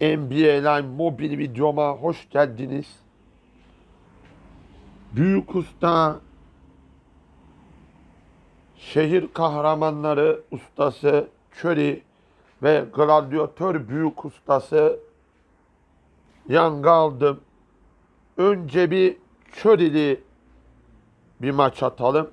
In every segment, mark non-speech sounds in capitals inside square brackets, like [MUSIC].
NBA Live mobil videoma hoş geldiniz. Büyük Usta Şehir Kahramanları Ustası Çöri ve Gladyatör Büyük Ustası Yang'ı aldım. Önce bir Çörili bir maç atalım.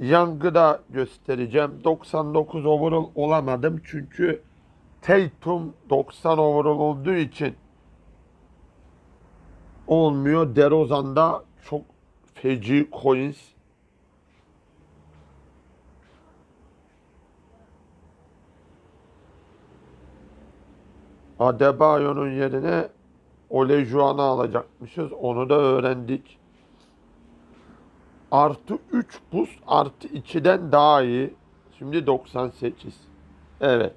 Da göstereceğim. 99 overall olamadım çünkü Tatum 90 overall olduğu için olmuyor. DeRozan da çok feci coins. Adebayo'nun yerine Olejuan'ı alacakmışız. Onu da öğrendik. Artı 3 boost artı 2'den daha iyi. Şimdi 98. Evet.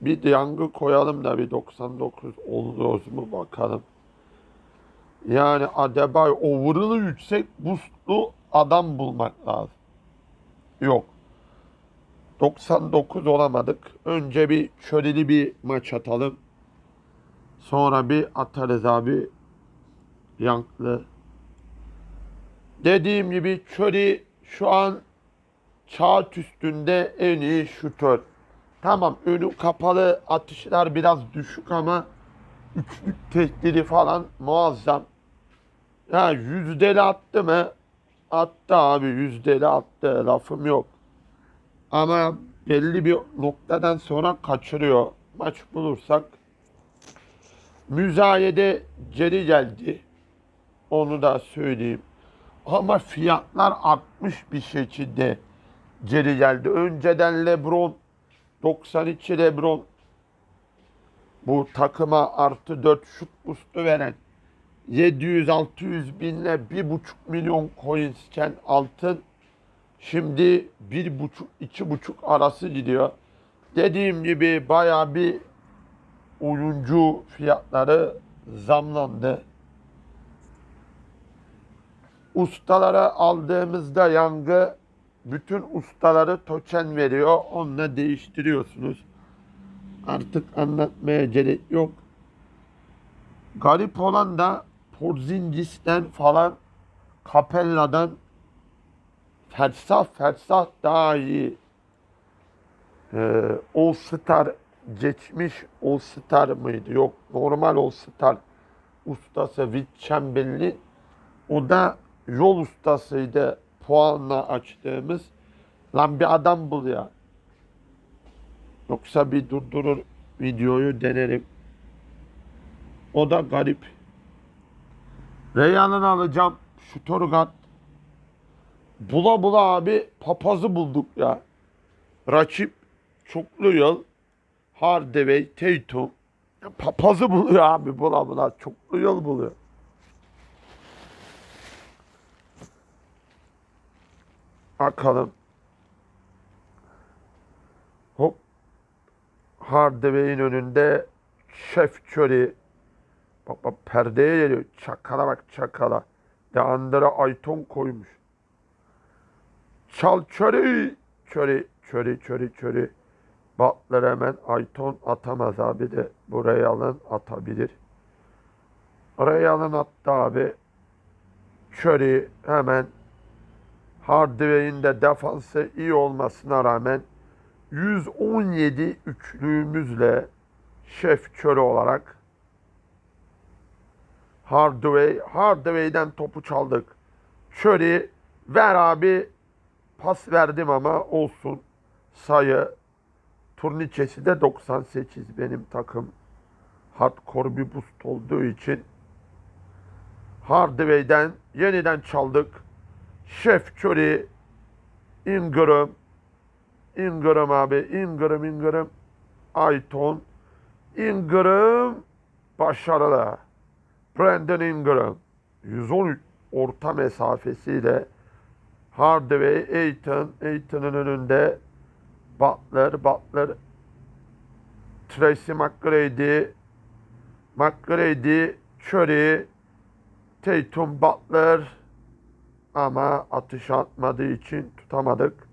Bir yangı koyalım da bir 99 oluyoruz mu bakalım. Yani Adebayo overall'ı yüksek boostlu adam bulmak lazım. Yok. 99 olamadık. Önce bir şöyleli bir maç atalım. Sonra bir atarız abi. Yanklı. Dediğim gibi Curry şu an çağat üstünde en iyi şutör. Tamam önü kapalı atışlar biraz düşük ama üçlük tehdidi falan muazzam. Ya yüzdeli attı mı? Attı abi yüzdeli attı lafım yok. Ama belli bir noktadan sonra kaçırıyor. Maç bulursak. Müzayede geri geldi. Onu da söyleyeyim. Ama fiyatlar artmış bir şekilde geri geldi. Önceden Lebron 92 Lebron bu takıma artı 4 şut boost'u veren 700-600 binle 1,5 milyon coinsken altın şimdi 1,5-2,5 arası gidiyor. Dediğim gibi baya bir oyuncu fiyatları zamlandı. Ustalara aldığımızda yangı bütün ustaları token veriyor. Onunla değiştiriyorsunuz. Artık anlatmaya gerek yok. Garip olan da Porzingis'ten falan Capella'dan fersah fersah daha iyi. Ee, All Star geçmiş All Star mıydı? Yok normal All Star ustası Wilt Chamberlain. O da yol ustasıydı puanla açtığımız. Lan bir adam bul ya. Yoksa bir durdurur videoyu denerim. O da garip. Reyhan'ın alacağım. Şu Torgat. Bula bula abi papazı bulduk ya. Rakip çoklu yıl. Hardaway, Tatum. Papazı buluyor abi bula bula. Çoklu yıl buluyor. Bakalım. Hop. Hardaway'in önünde Şef Curry. Bak bak perdeye geliyor. Çakala bak çakala. Deandre Ayton koymuş. Çal Curry. Curry, Curry, Curry, Curry. Butler hemen Ayton atamaz abi de. Buraya alın atabilir. Oraya alın attı abi. Curry hemen Hardaway'in de defansı iyi olmasına rağmen 117 üçlüğümüzle şef körü olarak Hardaway, Hardaway'den topu çaldık. Curry ver abi pas verdim ama olsun sayı turniçesi de 98 benim takım hardcore bir boost olduğu için Hardaway'den yeniden çaldık. Şef Curry, Ingram, Ingram abi, Ingram, Ingram, Ayton, Ingram, başarılı. Brandon Ingram, 113 orta mesafesiyle Hardaway, Ayton, Ayton'un önünde Butler, Butler, Tracy McGrady, McGrady, Curry, Tatum, Butler, ama atış atmadığı için tutamadık.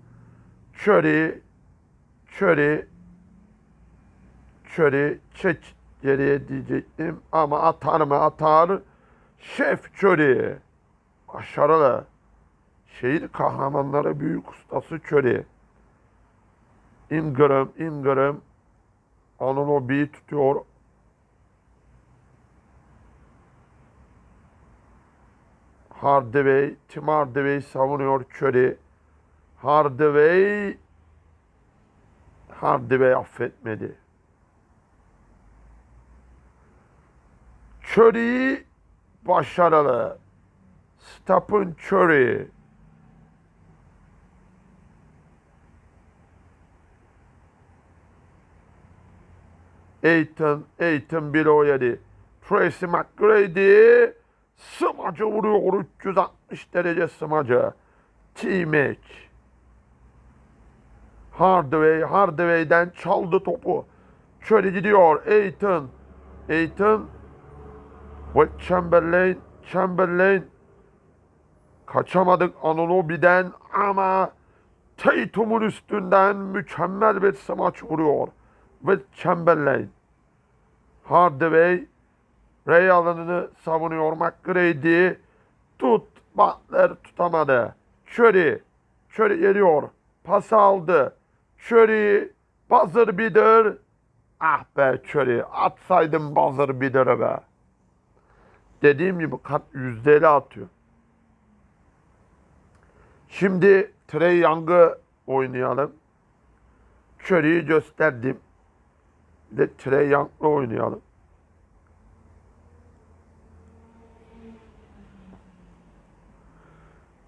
Curry Curry Curry çek geriye diyecektim ama atar mı atar. Şef Curry. Başarılı. Şehir kahramanları büyük ustası Curry. Ingram, Ingram Anunobi'yi tutuyor. Hardaway, Tim Hardaway savunuyor Curry. Hardaway Hardaway affetmedi. Curry başarılı. Stephen Curry. Aiton, Aiton bir o yedi. Tracy McGrady smacı vuruyor 360 derece smacı. T-Mac. Hardaway, Hardaway'den çaldı topu. Şöyle gidiyor. Aiton. Aiton. Ve Chamberlain. Chamberlain. Kaçamadık Anunobi'den ama Tatum'un üstünden mükemmel bir smaç vuruyor. Ve Chamberlain. Hardaway. Ray alanını savunuyor McGrady. Tut. Butler tutamadı. Curry. Curry geliyor. Pas aldı. Curry. Buzzer beater. Ah be Curry. Atsaydın buzzer beater'ı be. Dediğim gibi kat yüzdeli atıyor. Şimdi Trey Young'ı oynayalım. Curry'i gösterdim. Bir de Trey Young'la oynayalım.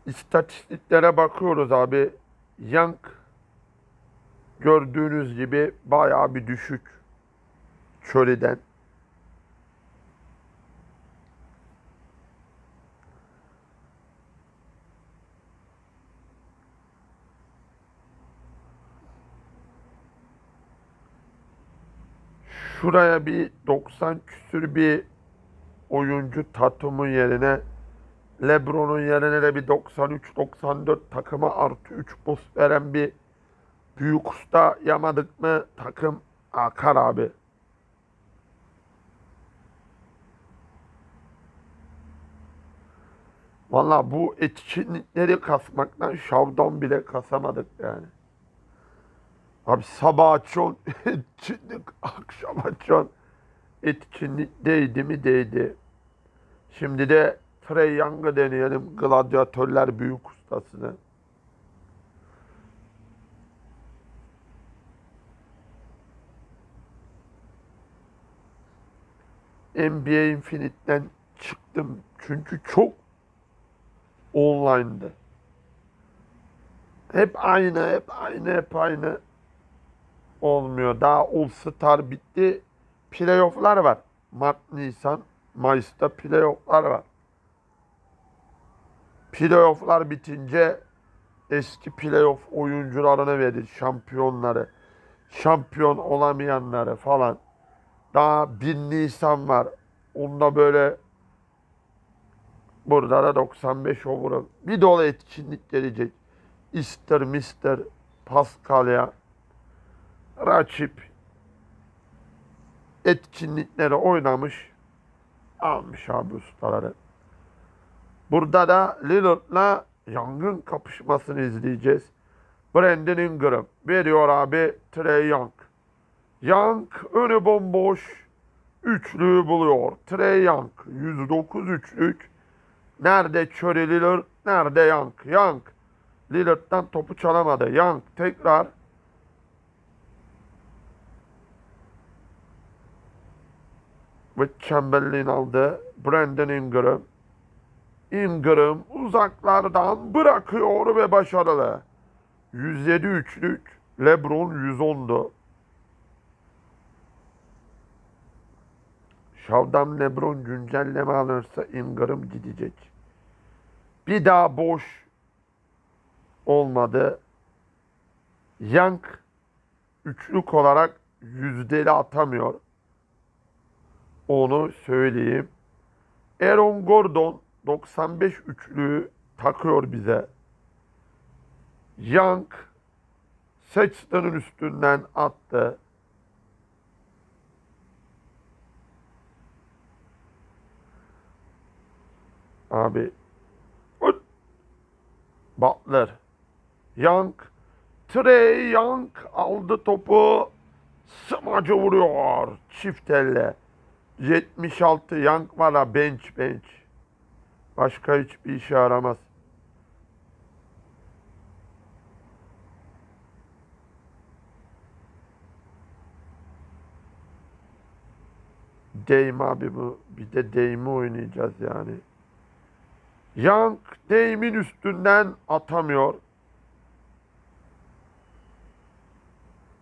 İstatistiklere bakıyoruz abi. Young gördüğünüz gibi bayağı bir düşük Curry'den. Şuraya bir 90 küsür bir oyuncu Tatum'un yerine Lebron'un yerine de bir 93-94 takıma artı 3 boost veren bir büyük usta yamadık mı takım akar abi. Valla bu etkinlikleri kasmaktan şavdan bile kasamadık yani. Abi sabah açıyorsun [LAUGHS] etkinlik, akşam açıyorsun etkinlik değdi mi değdi. Şimdi de Trey Young'ı deneyelim. Gladyatörler büyük ustasını. NBA Infinite'den çıktım. Çünkü çok online'dı. Hep aynı, hep aynı, hep aynı olmuyor. Daha All Star bitti. Playoff'lar var. Mart, Nisan, Mayıs'ta playoff'lar var. Playoff'lar bitince eski playoff oyuncularına verir. Şampiyonları. Şampiyon olamayanları falan. Daha 1 Nisan var. Onda böyle burada da 95 overall. Bir dolu etkinlik gelecek. Easter, Mister, Paskalya, rakip etkinlikleri oynamış. Almış abi ustaları. Burada da Lillard'la Young'ın kapışmasını izleyeceğiz. Brandon Ingram veriyor abi Trey Young. Young önü bomboş. Üçlüyü buluyor. Trey Young 109 üçlük. Nerede Curry Lillard? Nerede Young? Young. Lillard'dan topu çalamadı. Young tekrar. Ve Chamberlain aldı. Brandon Ingram. Ingram uzaklardan bırakıyor ve başarılı. 107 üçlük. LeBron 110'du. Şavdan LeBron güncelleme alırsa Ingram gidecek. Bir daha boş olmadı. Young üçlük olarak yüzdeli atamıyor. Onu söyleyeyim. Aaron Gordon 95 üçlüğü takıyor bize. Young Sexton'ın üstünden attı. Abi. Ut. Butler. Young. Trey Young aldı topu. Smacı vuruyor. Çift elle. 76 Young var bench bench. Başka hiçbir işe yaramaz. Dame abi bu. Bir de Dame'i oynayacağız yani. Young Dame'in üstünden atamıyor.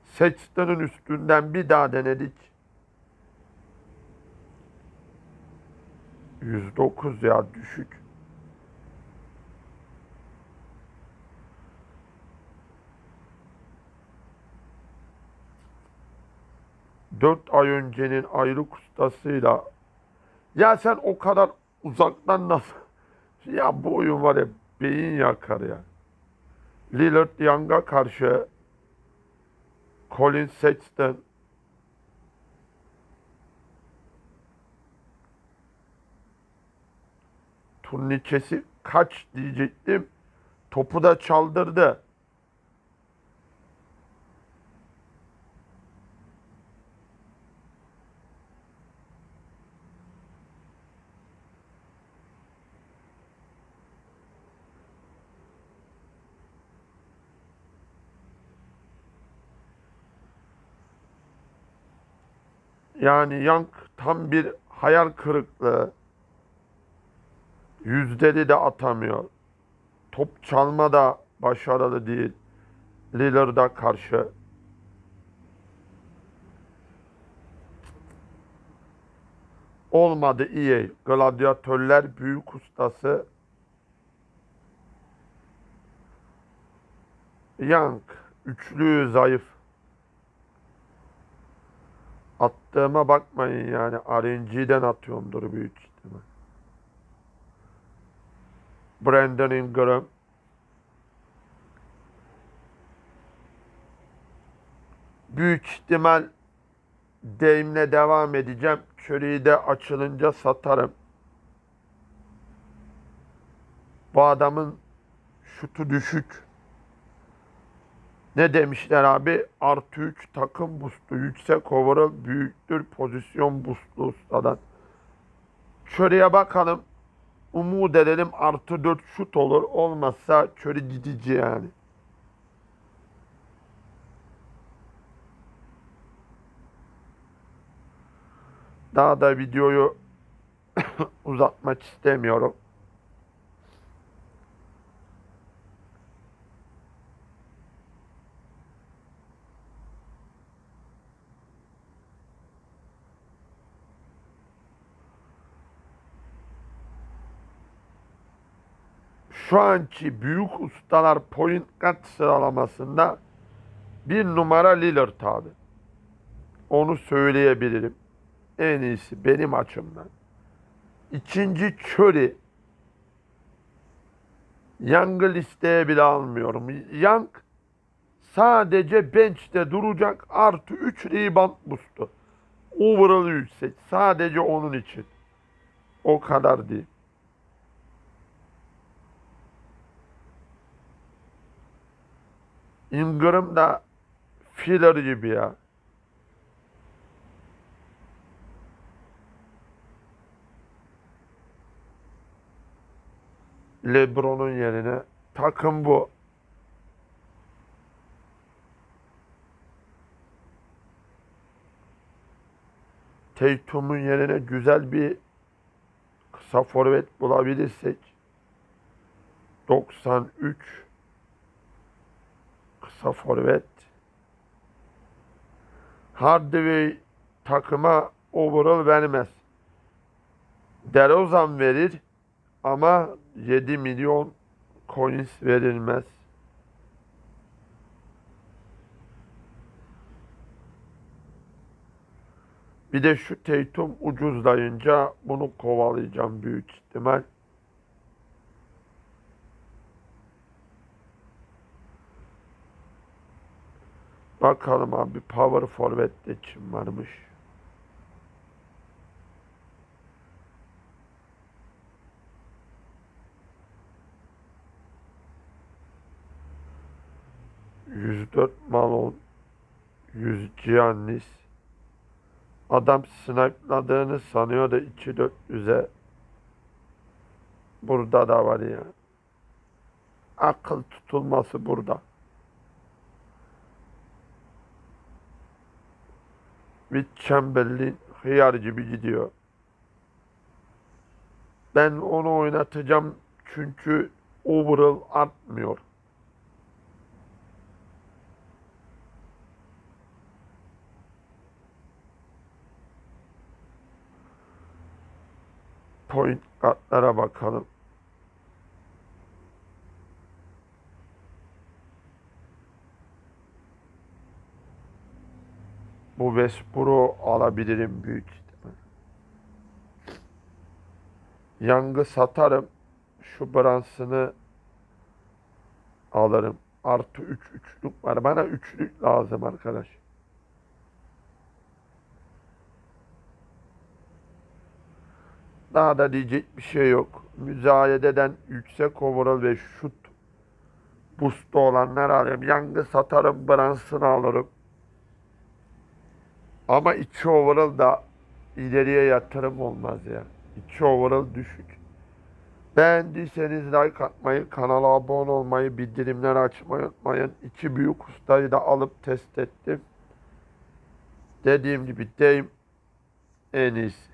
Sexton'ın üstünden bir daha denedik. 109 ya düşük. Dört ay öncenin ayrık ustasıyla ya sen o kadar uzaktan nasıl [LAUGHS] ya bu oyun var ya beyin yakar ya. Lillard Young'a karşı Colin Sexton turnikesi kaç diyecektim. Topu da çaldırdı. Yani Young tam bir hayal kırıklığı. Yüzdeli de atamıyor. Top çalma da başarılı değil. Lillard'a karşı. Olmadı iyi. Gladyatörler büyük ustası. Young. Üçlü zayıf. Attığıma bakmayın yani. RNG'den atıyorumdur büyük ihtimal. Brandon Ingram. Büyük ihtimal Dame'le devam edeceğim. Curry'i de açılınca satarım. Bu adamın şutu düşük. Ne demişler abi? Artı 3 takım boost'u. Yüksek overall büyüktür pozisyon boost'lu ustadan. Curry'e bakalım. Umut edelim artı 4 şut olur. Olmazsa Curry gidici yani. Daha da videoyu [COUGHS] uzatmak istemiyorum. Şu anki büyük ustalar point guard sıralamasında bir numara Lillard abi. Onu söyleyebilirim. En iyisi benim açımdan. İkinci Curry. Young'ı listeye bile almıyorum. Young sadece bench'te duracak artı 3 rebound boost'u. Overall yüksek. Sadece onun için. O kadar değil. Ingram da filler gibi ya. LeBron'un yerine takım bu. Tatum'un yerine güzel bir kısa forvet bulabilirsek 93 kısa forvet Hardaway takıma overall vermez. DeRozan verir ama 7 milyon coins verilmez. Bir de şu Tatum ucuzlayınca bunu kovalayacağım büyük ihtimal. Bakalım abi power forward'de kim varmış? Malone, yüz Giannis. Adam snipe'ladığını sanıyor da 2-400'e. Burada da var ya. Akıl tutulması burada. Witt Chamberlain hıyar gibi gidiyor. Ben onu oynatacağım çünkü overall artmıyor. Point kartlara bakalım. Bu Westbrook'u alabilirim büyük ihtimal. Young'ı satarım. Şu Brunson'ı alırım. Artı 3 üç, üçlük var. Bana üçlük lazım arkadaş. Daha da diyecek bir şey yok. Müzayededen yüksek overall ve şut boost'u olanlar alayım. Young'ı satarım. Brunson'ı alırım. Ama iki overall da ileriye yatırım olmaz ya. İki overall düşük. Beğendiyseniz like atmayı, kanala abone olmayı, bildirimleri açmayı unutmayın. İki büyük ustayı da alıp test ettim. Dediğim gibi deyim en iyisi.